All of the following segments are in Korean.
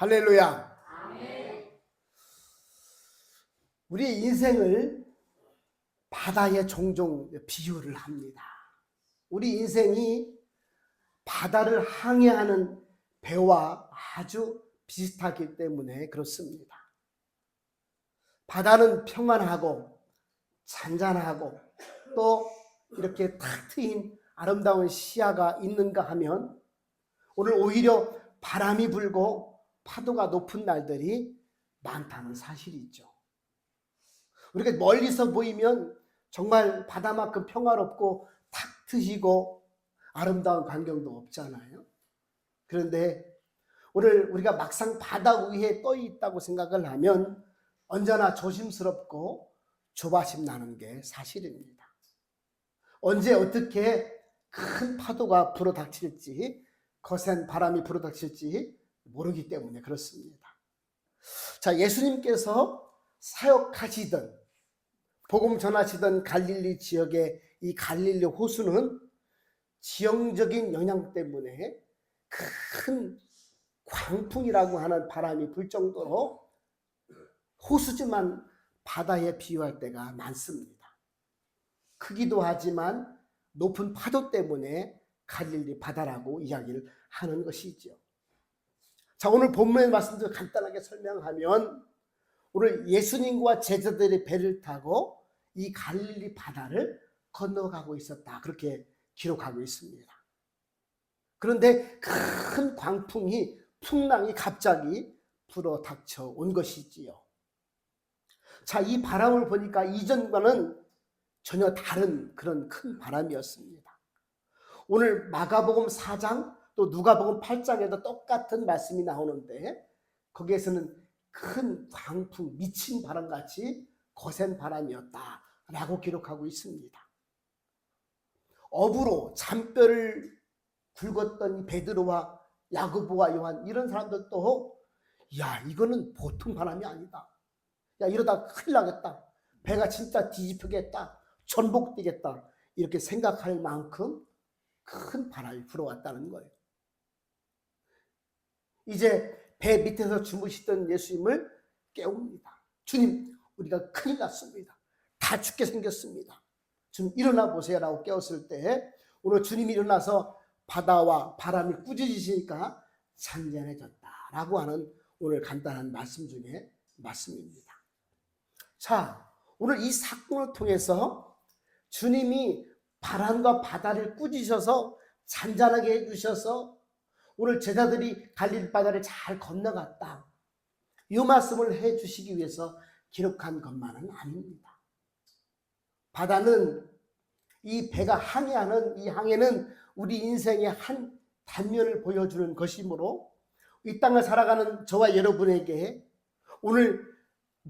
할렐루야. 우리 인생을 바다에 종종 비유를 합니다. 우리 인생이 바다를 항해하는 배와 아주 비슷하기 때문에 그렇습니다. 바다는 평안하고 잔잔하고 또 이렇게 탁 트인 아름다운 시야가 있는가 하면 오늘 오히려 바람이 불고 파도가 높은 날들이 많다는 사실이죠. 우리가 멀리서 보이면 정말 바다만큼 평화롭고 탁 트이고 아름다운 광경도 없잖아요. 그런데 오늘 우리가 막상 바다 위에 떠 있다고 생각을 하면 언제나 조심스럽고 조바심 나는 게 사실입니다. 언제 어떻게 큰 파도가 불어닥칠지 거센 바람이 불어닥칠지 모르기 때문에 그렇습니다. 자, 예수님께서 사역하시던 복음 전하시던 갈릴리 지역의 이 갈릴리 호수는 지형적인 영향 때문에 큰 광풍이라고 하는 바람이 불 정도로 호수지만 바다에 비유할 때가 많습니다. 크기도 하지만 높은 파도 때문에 갈릴리 바다라고 이야기를 하는 것이죠. 자, 오늘 본문의 말씀도 간단하게 설명하면 오늘 예수님과 제자들이 배를 타고 이 갈릴리 바다를 건너가고 있었다. 그렇게 기록하고 있습니다. 그런데 큰 광풍이 풍랑이 갑자기 불어 닥쳐 온 것이지요. 자, 이 바람을 보니까 이전과는 전혀 다른 그런 큰 바람이었습니다. 오늘 마가복음 4장 또 누가복음 8장에도 똑같은 말씀이 나오는데 거기에서는 큰 광풍, 미친 바람같이 거센 바람이었다라고 기록하고 있습니다. 업으로 잔뼈를 굵었던 베드로와 야고보와 요한 이런 사람들도 야 이거는 보통 바람이 아니다. 야 이러다 큰일 나겠다. 배가 진짜 뒤집히겠다. 전복되겠다. 이렇게 생각할 만큼 큰 바람이 불어왔다는 거예요. 이제 배 밑에서 주무시던 예수님을 깨웁니다. 주님, 우리가 큰일 났습니다. 다 죽게 생겼습니다. 주님 일어나 보세요라고 깨웠을 때 오늘 주님이 일어나서 바다와 바람이 꾸짖으시니까 잔잔해졌다라고 하는 오늘 간단한 말씀 중에 말씀입니다. 자, 오늘 이 사건을 통해서 주님이 바람과 바다를 꾸짖으셔서 잔잔하게 해주셔서 오늘 제자들이 갈릴 바다를 잘 건너갔다. 이 말씀을 해 주시기 위해서 기록한 것만은 아닙니다. 바다는 이 배가 항해하는 이 항해는 우리 인생의 한 단면을 보여주는 것이므로 이 땅을 살아가는 저와 여러분에게 오늘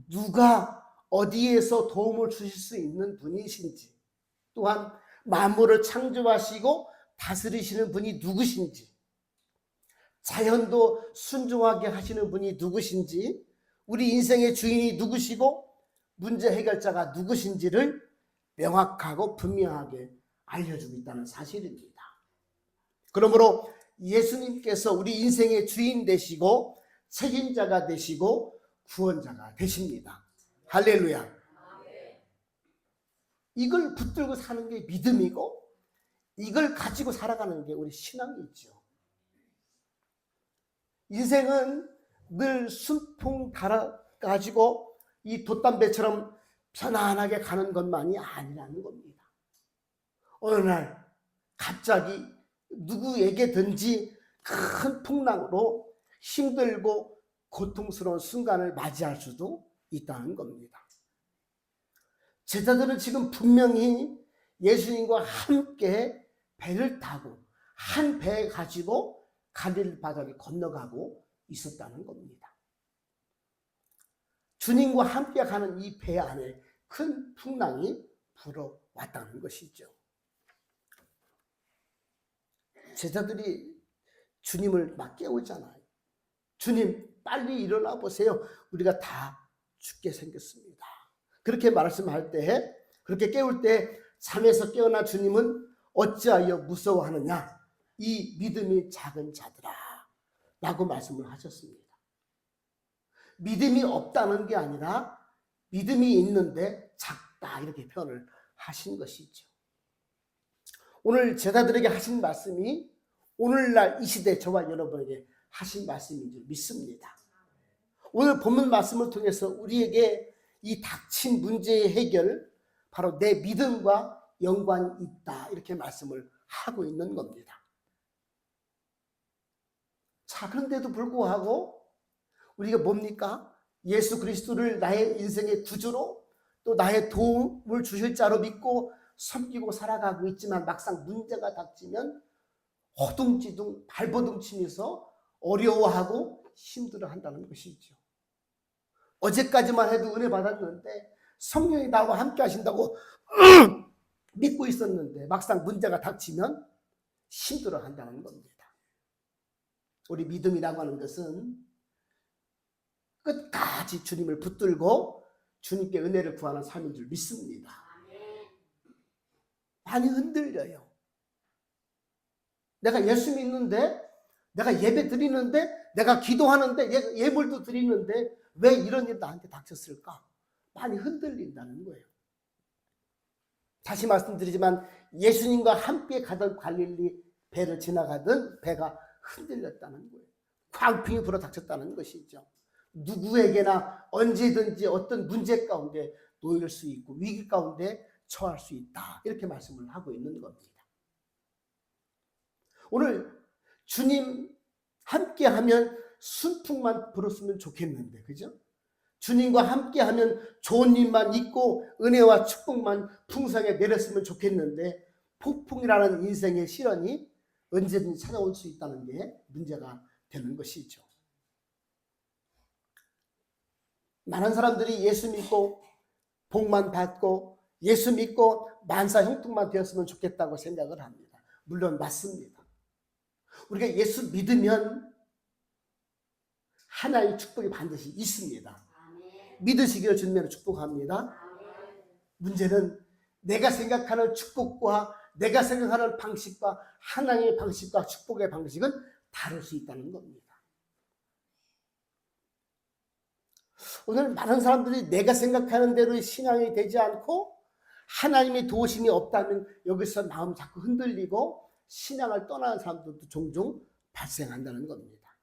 누가 어디에서 도움을 주실 수 있는 분이신지 또한 만물을 창조하시고 다스리시는 분이 누구신지 자연도 순종하게 하시는 분이 누구신지 우리 인생의 주인이 누구시고 문제 해결자가 누구신지를 명확하고 분명하게 알려주고 있다는 사실입니다. 그러므로 예수님께서 우리 인생의 주인 되시고 책임자가 되시고 구원자가 되십니다. 할렐루야. 이걸 붙들고 사는 게 믿음이고 이걸 가지고 살아가는 게 우리 신앙이죠. 인생은 늘 순풍 달아 가지고 이 돛담배처럼 편안하게 가는 것만이 아니라는 겁니다. 어느 날 갑자기 누구에게든지 큰 풍랑으로 힘들고 고통스러운 순간을 맞이할 수도 있다는 겁니다. 제자들은 지금 분명히 예수님과 함께 배를 타고 한 배 가지고 갈릴 바다를 건너가고 있었다는 겁니다. 주님과 함께 가는 이 배 안에 큰 풍랑이 불어왔다는 것이죠. 제자들이 주님을 막 깨우잖아요. 주님, 빨리 일어나 보세요. 우리가 다 죽게 생겼습니다. 그렇게 말씀할 때, 그렇게 깨울 때, 잠에서 깨어난 주님은 어찌하여 무서워하느냐? 이 믿음이 작은 자들아. 라고 말씀을 하셨습니다. 믿음이 없다는 게 아니라 믿음이 있는데 작다 이렇게 표현을 하신 것이죠. 오늘 제자들에게 하신 말씀이 오늘날 이 시대 저와 여러분에게 하신 말씀인 줄 믿습니다. 오늘 본문 말씀을 통해서 우리에게 이 닥친 문제의 해결 바로 내 믿음과 연관이 있다 이렇게 말씀을 하고 있는 겁니다. 자 그런데도 불구하고 우리가 뭡니까? 예수 그리스도를 나의 인생의 구주로 또 나의 도움을 주실 자로 믿고 섬기고 살아가고 있지만 막상 문제가 닥치면 허둥지둥 발버둥 치면서 어려워하고 힘들어한다는 것이죠. 어제까지만 해도 은혜 받았는데 성령이 나와 함께 하신다고 믿고 있었는데 막상 문제가 닥치면 힘들어한다는 겁니다. 우리 믿음이라고 하는 것은 끝까지 주님을 붙들고 주님께 은혜를 구하는 삶인 줄 믿습니다. 많이 흔들려요. 내가 예수 믿는데, 내가 예배 드리는데, 내가 기도하는데, 예- 예물도 드리는데, 왜 이런 일 나한테 닥쳤을까? 많이 흔들린다는 거예요. 다시 말씀드리지만, 예수님과 함께 가던 갈릴리 배를 지나가던 배가 흔들렸다는 거예요. 광풍이 불어 닥쳤다는 것이죠. 누구에게나 언제든지 어떤 문제 가운데 놓일 수 있고 위기 가운데 처할 수 있다. 이렇게 말씀을 하고 있는 겁니다. 오늘 주님 함께 하면 순풍만 불었으면 좋겠는데, 그죠? 주님과 함께 하면 좋은 일만 있고 은혜와 축복만 풍성하게 내렸으면 좋겠는데 폭풍이라는 인생의 시련이 언제든지 찾아올 수 있다는 게 문제가 되는 것이죠. 많은 사람들이 예수 믿고 복만 받고 예수 믿고 만사 형통만 되었으면 좋겠다고 생각을 합니다. 물론 맞습니다. 우리가 예수 믿으면 하나의 축복이 반드시 있습니다. 믿으시기를 주님으로 축복합니다. 문제는 내가 생각하는 축복과 내가 생각하는 방식과 하나님의 방식과 축복의 방식은 다를 수 있다는 겁니다. 오늘 많은 사람들이 내가 생각하는 대로 신앙이 되지 않고 하나님의 도우심이 없다면 여기서 마음 자꾸 흔들리고 신앙을 떠나는 사람들도 종종 발생한다는 겁니다.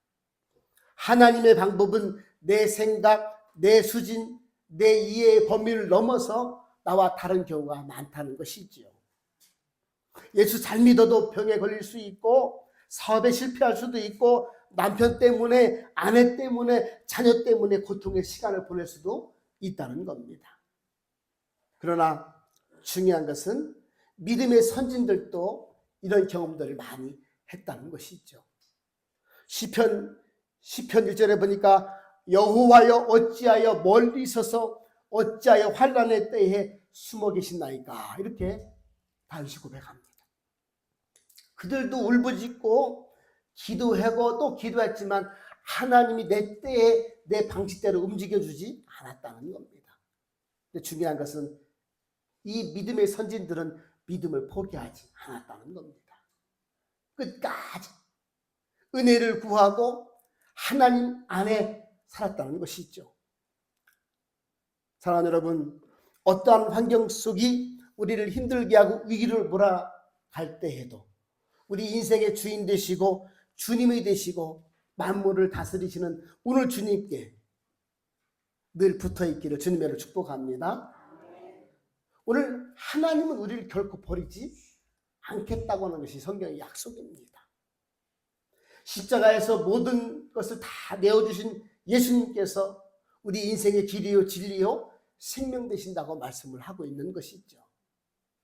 하나님의 방법은 내 생각, 내 수진, 내 이해의 범위를 넘어서 나와 다른 경우가 많다는 것이지요. 예수 잘 믿어도 병에 걸릴 수 있고 사업에 실패할 수도 있고 남편 때문에 아내 때문에 자녀 때문에 고통의 시간을 보낼 수도 있다는 겁니다. 그러나 중요한 것은 믿음의 선진들도 이런 경험들을 많이 했다는 것이죠. 시편 시편 1절에 보니까 여호와여 어찌하여 멀리 서서 어찌하여 환란의 때에 숨어 계신나이까 이렇게 다윗이 고백합니다. 그들도 울부짖고 기도하고 또 기도했지만 하나님이 내 때에 내 방식대로 움직여주지 않았다는 겁니다. 중요한 것은 이 믿음의 선진들은 믿음을 포기하지 않았다는 겁니다. 끝까지 은혜를 구하고 하나님 안에 살았다는 것이죠. 사랑하는 여러분, 어떠한 환경 속이 우리를 힘들게 하고 위기를 몰아갈 때에도 우리 인생의 주인 되시고 주님이 되시고 만물을 다스리시는 오늘 주님께 늘 붙어 있기를 주님의 축복합니다. 오늘 하나님은 우리를 결코 버리지 않겠다고 하는 것이 성경의 약속입니다. 십자가에서 모든 것을 다 내어주신 예수님께서 우리 인생의 길이요 진리요 생명 되신다고 말씀을 하고 있는 것이죠.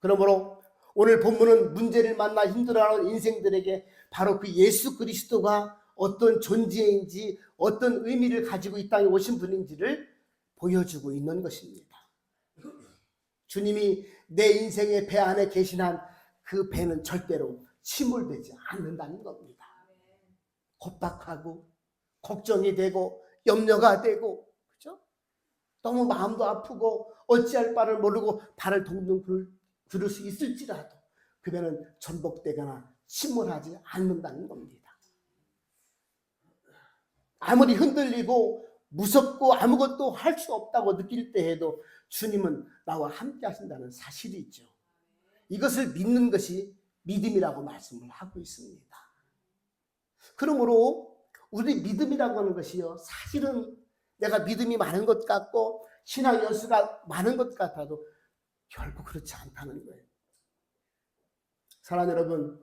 그러므로 오늘 본문은 문제를 만나 힘들어하는 인생들에게 바로 그 예수 그리스도가 어떤 존재인지 어떤 의미를 가지고 이 땅에 오신 분인지를 보여주고 있는 것입니다. 주님이 내 인생의 배 안에 계신 한 그 배는 절대로 침몰되지 않는다는 겁니다. 겁박하고 걱정이 되고 염려가 되고 그죠? 너무 마음도 아프고 어찌할 바를 모르고 발을 동동 굴, 들을 수 있을지라도 그 배는 전복되거나 침몰하지 않는다는 겁니다. 아무리 흔들리고 무섭고 아무것도 할 수 없다고 느낄 때에도 주님은 나와 함께 하신다는 사실이 있죠. 이것을 믿는 것이 믿음이라고 말씀을 하고 있습니다. 그러므로 우리 믿음이라고 하는 것이요. 사실은 내가 믿음이 많은 것 같고 신앙 연수가 많은 것 같아도 결국 그렇지 않다는 거예요. 사랑 여러분,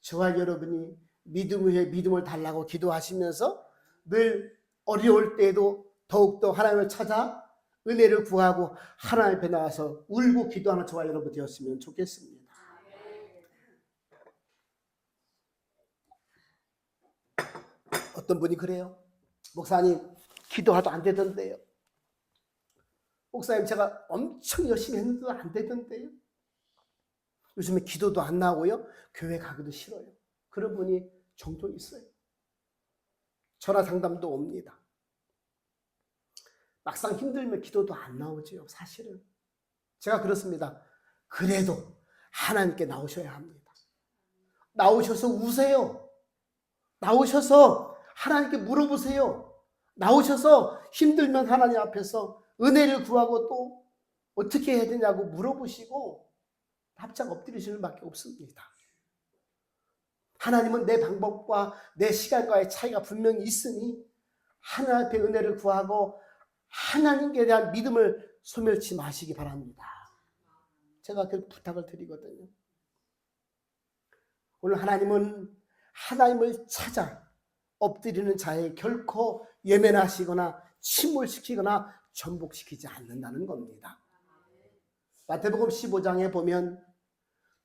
저와 여러분이 믿음 위에 믿음을 달라고 기도하시면서 늘 어려울 때에도 더욱더 하나님을 찾아 은혜를 구하고 하나님 앞에 나와서 울고 기도하는 저와 여러분 되었으면 좋겠습니다. 어떤 분이 그래요. 목사님, 기도하도 안 되던데요. 목사님, 제가 엄청 열심히 했는데도 안 되던데요. 요즘에 기도도 안 나오고요. 교회 가기도 싫어요. 그런 분이 종종 있어요. 전화 상담도 옵니다. 막상 힘들면 기도도 안 나오지요. 사실은. 제가 그렇습니다. 그래도 하나님께 나오셔야 합니다. 나오셔서 우세요. 나오셔서 하나님께 물어보세요. 나오셔서 힘들면 하나님 앞에서 은혜를 구하고 또 어떻게 해야 되냐고 물어보시고 답장 엎드리시는 밖에 없습니다. 하나님은 내 방법과 내 시간과의 차이가 분명히 있으니 하나님 앞에 은혜를 구하고 하나님께 대한 믿음을 소멸치 마시기 바랍니다. 제가 그 부탁을 드리거든요. 오늘 하나님은 하나님을 찾아 엎드리는 자에 결코 예면하시거나 침몰시키거나 전복시키지 않는다는 겁니다. 마태복음 15장에 보면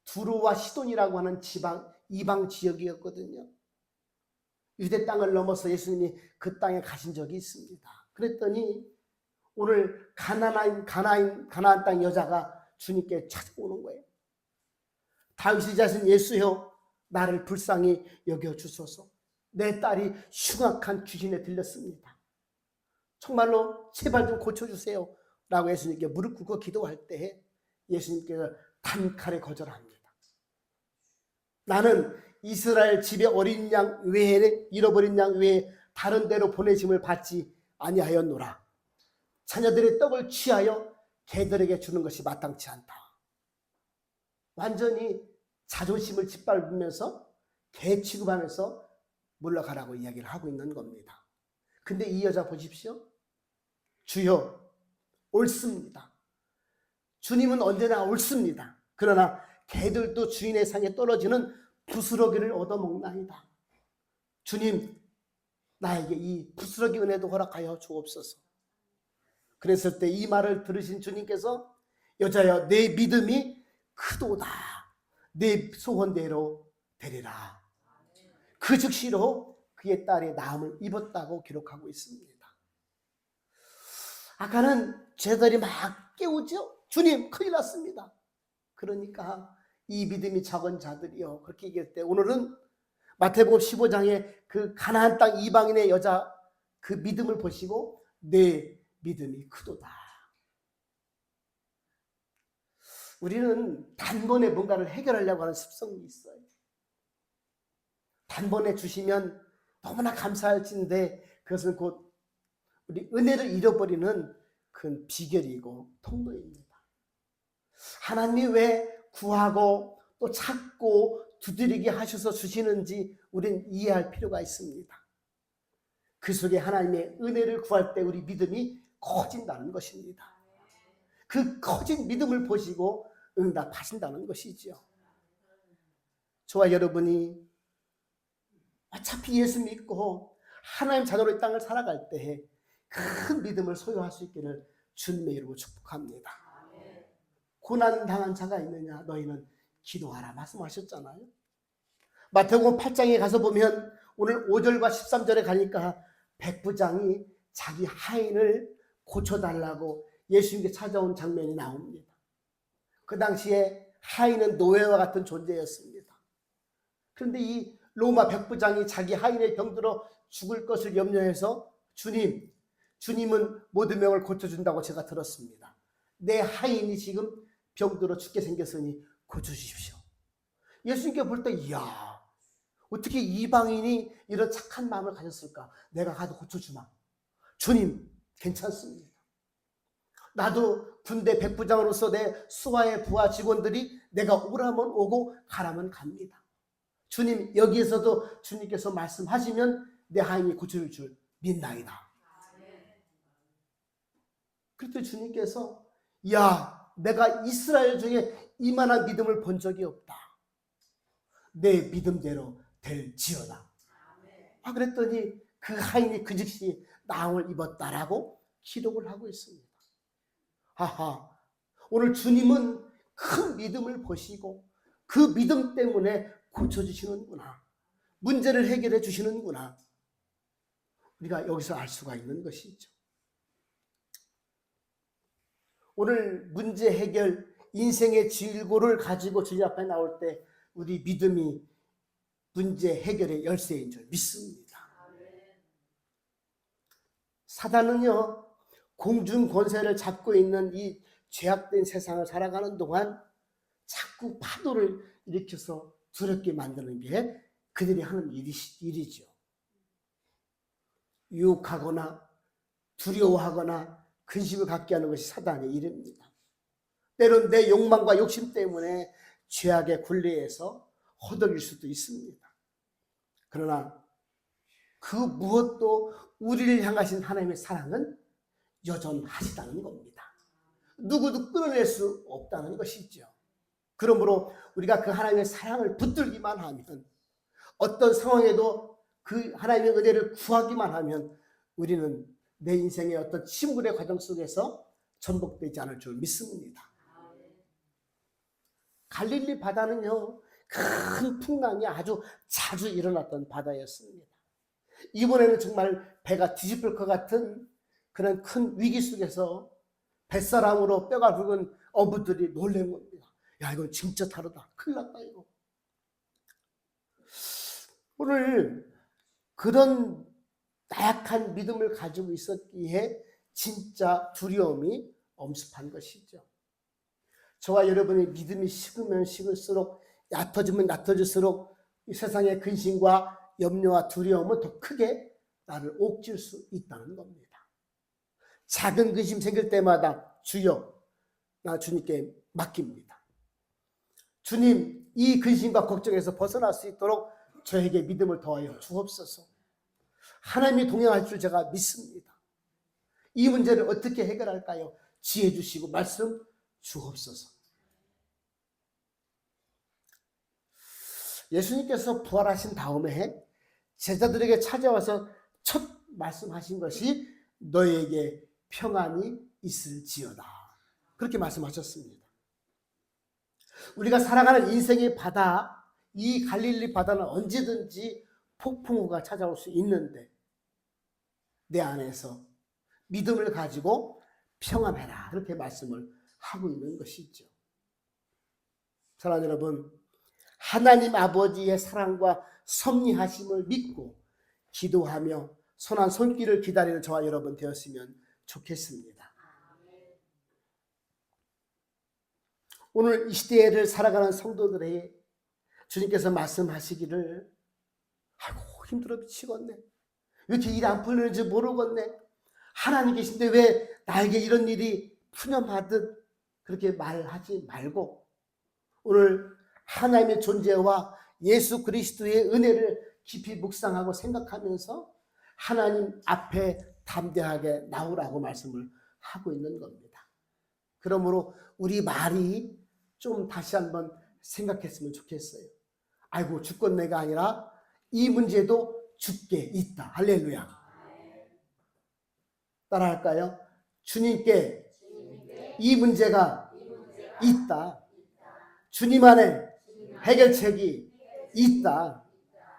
두루와 시돈이라고 하는 지방 이방 지역이었거든요. 유대 땅을 넘어서 예수님이 그 땅에 가신 적이 있습니다. 그랬더니 오늘 가나안 가나안 가나안 땅 여자가 주님께 찾아오는 거예요. 다윗이 자신 예수여 나를 불쌍히 여겨 주소서. 내 딸이 흉악한 귀신에 들렸습니다. 정말로 제발 좀 고쳐 주세요. 라고 예수님께 무릎 꿇고 기도할 때 예수님께서 단칼에 거절합니다. 나는 이스라엘 집의 어린 양 외에 잃어버린 양 외에 다른 데로 보내심을 받지 아니하였노라. 자녀들의 떡을 취하여 개들에게 주는 것이 마땅치 않다. 완전히 자존심을 짓밟으면서 개 취급하면서 물러가라고 이야기를 하고 있는 겁니다. 근데 이 여자 보십시오. 주여, 옳습니다. 주님은 언제나 옳습니다. 그러나 개들도 주인의 상에 떨어지는 부스러기를 얻어먹나이다. 주님, 나에게 이 부스러기 은혜도 허락하여 주옵소서. 그랬을 때 이 말을 들으신 주님께서 여자여 내 믿음이 크도다. 내 소원대로 되리라. 그 즉시로 그의 딸의 나음을 입었다고 기록하고 있습니다. 아까는 제들이 막 깨우죠. 주님 큰일 났습니다. 그러니까 이 믿음이 적은 자들이요. 그렇게 얘기할 때 오늘은 마태복음 15장의 그 가나안 땅 이방인의 여자 그 믿음을 보시고 내 믿음이 크도다. 우리는 단번에 뭔가를 해결하려고 하는 습성이 있어요. 단번에 주시면 너무나 감사할진데 그것은 곧 우리 은혜를 잃어버리는 큰 비결이고 통로입니다. 하나님이 왜 구하고 또 찾고 두드리게 하셔서 주시는지 우리는 이해할 필요가 있습니다. 그 속에 하나님의 은혜를 구할 때 우리 믿음이 커진다는 것입니다. 그 커진 믿음을 보시고 응답하신다는 것이지요. 저와 여러분이 어차피 예수 믿고 하나님 자녀로 이 땅을 살아갈 때에 큰 믿음을 소유할 수 있기를 주님의 이름으로 축복합니다. 고난 당한 자가 있느냐 너희는 기도하라 말씀하셨잖아요. 마태복음 8장에 가서 보면 오늘 5절과 13절에 가니까 백부장이 자기 하인을 고쳐달라고 예수님께 찾아온 장면이 나옵니다. 그 당시에 하인은 노예와 같은 존재였습니다. 그런데 이 로마 백부장이 자기 하인의 병들어 죽을 것을 염려해서 주님, 주님은 모든 병을 고쳐준다고 제가 들었습니다. 내 하인이 지금 병들어 죽게 생겼으니 고쳐주십시오. 예수님께 볼 때, 이야, 어떻게 이방인이 이런 착한 마음을 가졌을까? 내가 가도 고쳐주마. 주님, 괜찮습니다. 나도 군대 백부장으로서 내 수하의 부하 직원들이 내가 오라면 오고 가라면 갑니다. 주님, 여기에서도 주님께서 말씀하시면 내 하인이 고쳐줄 줄 믿나이다. 그때 주님께서 야, 내가 이스라엘 중에 이만한 믿음을 본 적이 없다. 내 믿음대로 될지어다. 아 그랬더니 그 하인이 그 즉시 나음을 입었다라고 기록을 하고 있습니다. 하하. 오늘 주님은 큰 믿음을 보시고 그 믿음 때문에 고쳐주시는구나. 문제를 해결해 주시는구나. 우리가 여기서 알 수가 있는 것이죠. 오늘 문제 해결, 인생의 질고를 가지고 주님 앞에 나올 때 우리 믿음이 문제 해결의 열쇠인 줄 믿습니다. 사단은요, 공중 권세를 잡고 있는 이 죄악된 세상을 살아가는 동안 자꾸 파도를 일으켜서 두렵게 만드는 게 그들이 하는 일이, 일이죠. 유혹하거나 두려워하거나 근심을 갖게 하는 것이 사단의 일입니다. 때론 내 욕망과 욕심 때문에 죄악의 굴레에서 허덕일 수도 있습니다. 그러나 그 무엇도 우리를 향하신 하나님의 사랑은 여전하시다는 겁니다. 누구도 끊어낼 수 없다는 것이죠. 그러므로 우리가 그 하나님의 사랑을 붙들기만 하면 어떤 상황에도 그 하나님의 은혜를 구하기만 하면 우리는 내 인생의 어떤 침울의 과정 속에서 전복되지 않을 줄 믿습니다. 갈릴리 바다는요, 큰 풍랑이 아주 자주 일어났던 바다였습니다. 이번에는 정말 배가 뒤집힐 것 같은 그런 큰 위기 속에서 뱃사람으로 뼈가 굵은 어부들이 놀란 겁니다. 야, 이건 진짜 다르다. 큰일 났다, 이거. 오늘 그런 나약한 믿음을 가지고 있었기에 진짜 두려움이 엄습한 것이죠. 저와 여러분의 믿음이 식으면 식을수록 얕아지면 얕아질수록 이 세상의 근심과 염려와 두려움은 더 크게 나를 옥질 수 있다는 겁니다. 작은 근심 생길 때마다 주여 나 주님께 맡깁니다. 주님 이 근심과 걱정에서 벗어날 수 있도록 저에게 믿음을 더하여 주옵소서. 하나님이 동행할 줄 제가 믿습니다. 이 문제를 어떻게 해결할까요? 지혜 주시고 말씀 주옵소서. 예수님께서 부활하신 다음에 제자들에게 찾아와서 첫 말씀하신 것이 너에게 평안이 있을지어다. 그렇게 말씀하셨습니다. 우리가 살아가는 인생의 바다, 이 갈릴리 바다는 언제든지 폭풍우가 찾아올 수 있는데 내 안에서 믿음을 가지고 평안해라. 그렇게 말씀을 하고 있는 것이죠. 사랑하는 여러분, 하나님 아버지의 사랑과 섭리하심을 믿고 기도하며 선한 손길을 기다리는 저와 여러분 되었으면 좋겠습니다. 오늘 이 시대를 살아가는 성도들에게 주님께서 말씀하시기를 아이고 힘들어 미치겠네. 왜 이렇게 일 안 풀리는지 모르겠네. 하나님 계신데 왜 나에게 이런 일이 푸념하듯 그렇게 말하지 말고 오늘 하나님의 존재와 예수 그리스도의 은혜를 깊이 묵상하고 생각하면서 하나님 앞에 담대하게 나오라고 말씀을 하고 있는 겁니다. 그러므로 우리 말이 좀 다시 한번 생각했으면 좋겠어요. 아이고 죽겠네가 아니라 이 문제도 죽게 있다. 할렐루야. 따라할까요? 주님께 이 문제가 있다. 주님 안에 해결책이 있다.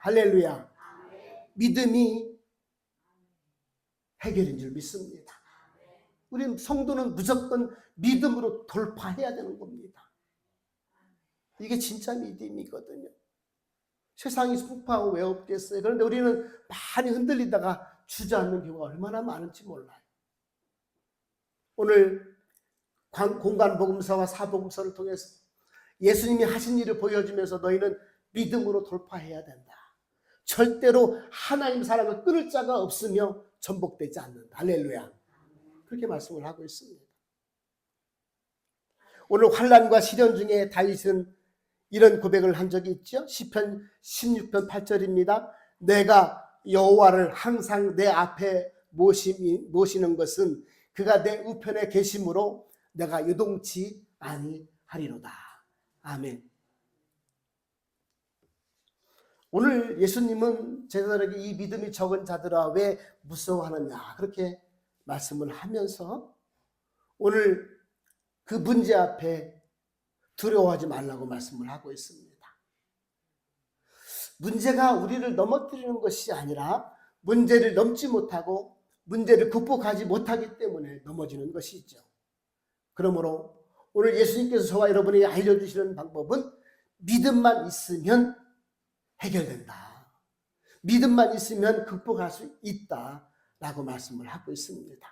할렐루야. 믿음이 해결인 줄 믿습니다. 우리 성도는 무조건 믿음으로 돌파해야 되는 겁니다. 이게 진짜 믿음이거든요. 세상이 풍파하고 왜 없겠어요? 그런데 우리는 많이 흔들리다가 주저앉는 경우가 얼마나 많은지 몰라요. 오늘 공간 복음서와 사복음서를 통해서 예수님이 하신 일을 보여주면서 너희는 믿음으로 돌파해야 된다. 절대로 하나님 사랑을 끊을 자가 없으며 전복되지 않는다. 할렐루야. 그렇게 말씀을 하고 있습니다. 오늘 환란과 시련 중에 다윗은 이런 고백을 한 적이 있죠. 시편 16편 8절입니다. 내가 여호와를 항상 내 앞에 모시, 모시는 것은 그가 내 우편에 계심으로 내가 요동치 아니하리로다. 아멘. 오늘 예수님은 제자들에게 이 믿음이 적은 자들아 왜 무서워하느냐 그렇게 말씀을 하면서 오늘 그 문제 앞에 두려워하지 말라고 말씀을 하고 있습니다. 문제가 우리를 넘어뜨리는 것이 아니라 문제를 넘지 못하고 문제를 극복하지 못하기 때문에 넘어지는 것이죠. 그러므로 오늘 예수님께서 저와 여러분에게 알려주시는 방법은 믿음만 있으면 해결된다. 믿음만 있으면 극복할 수 있다 라고 말씀을 하고 있습니다.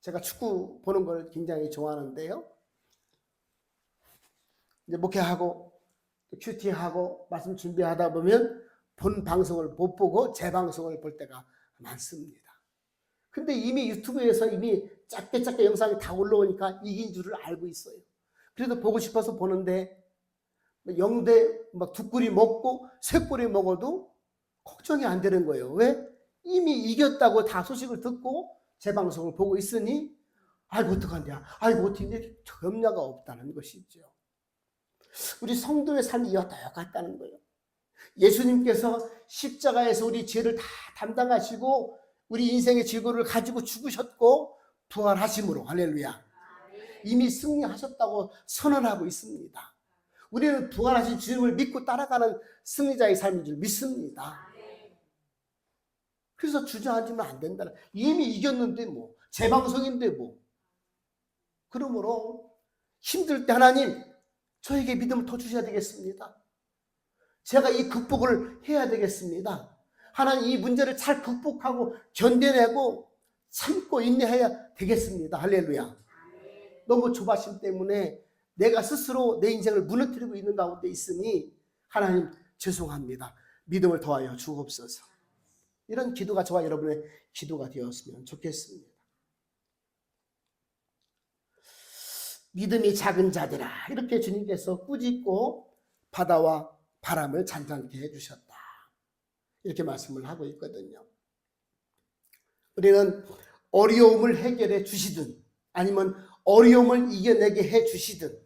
제가 축구 보는 걸 굉장히 좋아하는데요. 이제 목회하고 큐티하고 말씀 준비하다 보면 본 방송을 못 보고 재방송을 볼 때가 많습니다. 근데 이미 유튜브에서 이미 짧게 짧게 영상이 다 올라오니까 이긴 줄을 알고 있어요. 그래도 보고 싶어서 보는데 영대 막 두 꼬리 먹고 세 꼬리 먹어도 걱정이 안 되는 거예요. 왜? 이미 이겼다고 다 소식을 듣고 제 방송을 보고 있으니 아이고 어떡한냐 아이고 어떻게 염려가 없다는 것이죠. 우리 성도의 삶이 이와 똑같다는 거예요. 예수님께서 십자가에서 우리 죄를 다 담당하시고 우리 인생의 질고를 가지고 죽으셨고 부활하심으로 할렐루야. 이미 승리하셨다고 선언하고 있습니다. 우리는 부활하신 주님을 믿고 따라가는 승리자의 삶인 줄 믿습니다. 그래서 주저앉으면 안 된다는 이미 이겼는데 뭐 재방송인데 뭐 그러므로 힘들 때 하나님 저에게 믿음을 더 주셔야 되겠습니다. 제가 이 극복을 해야 되겠습니다. 하나님 이 문제를 잘 극복하고 견뎌내고 참고 인내해야 되겠습니다. 할렐루야. 너무 조바심 때문에 내가 스스로 내 인생을 무너뜨리고 있는 가운데 있으니 하나님 죄송합니다. 믿음을 더하여 주옵소서. 이런 기도가 저와 여러분의 기도가 되었으면 좋겠습니다. 믿음이 작은 자들아 이렇게 주님께서 꾸짖고 바다와 바람을 잔잔케 해주셨다. 이렇게 말씀을 하고 있거든요. 우리는 어려움을 해결해 주시든 아니면 어려움을 이겨내게 해 주시든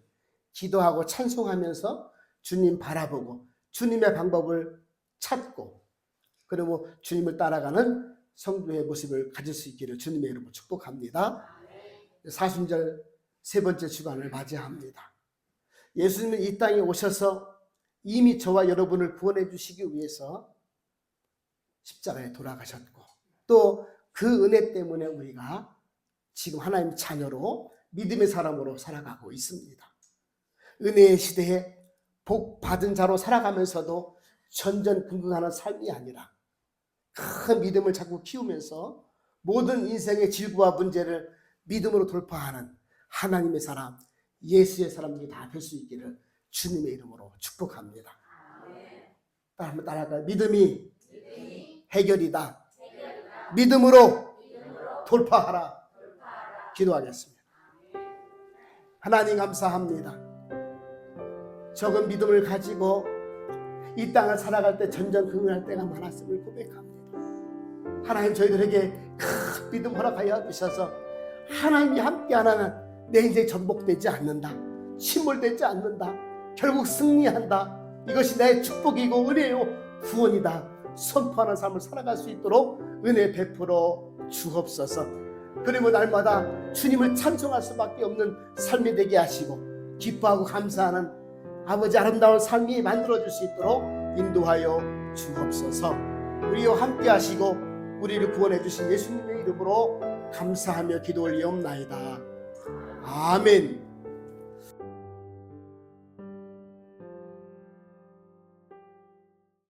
기도하고 찬송하면서 주님 바라보고 주님의 방법을 찾고 그리고 주님을 따라가는 성도의 모습을 가질 수 있기를 주님의 이름으로 축복합니다. 사순절 세 번째 주간을 맞이합니다. 예수님은 이 땅에 오셔서 이미 저와 여러분을 구원해 주시기 위해서 십자가에 돌아가셨고 또 그 은혜 때문에 우리가 지금 하나님 자녀로 믿음의 사람으로 살아가고 있습니다. 은혜의 시대에 복 받은 자로 살아가면서도 전전긍긍하는 삶이 아니라 큰 믿음을 자꾸 키우면서 모든 인생의 질구와 문제를 믿음으로 돌파하는 하나님의 사람, 예수의 사람들이 다 될 수 있기를 주님의 이름으로 축복합니다. 따라 한번 따라할까요? 믿음이 해결이다. 믿음으로 돌파하라. 기도하겠습니다. 하나님 감사합니다. 적은 믿음을 가지고 이 땅을 살아갈 때 전전긍긍할 때가 많았음을 고백합니다. 하나님 저희들에게 큰 믿음 허락하여 주셔서 하나님이 함께하는 내 인생 전복되지 않는다. 침몰되지 않는다. 결국 승리한다. 이것이 나의 축복이고 은혜요 구원이다. 선포하는 삶을 살아갈 수 있도록 은혜 베풀어 주옵소서. 그리고 날마다 주님을 찬송할 수밖에 없는 삶이 되게 하시고 기뻐하고 감사하는 아버지 아름다운 삶이 만들어질 수 있도록 인도하여 주옵소서. 우리와 함께 하시고 우리를 구원해 주신 예수님의 이름으로 감사하며 기도 올리옵나이다. 아멘.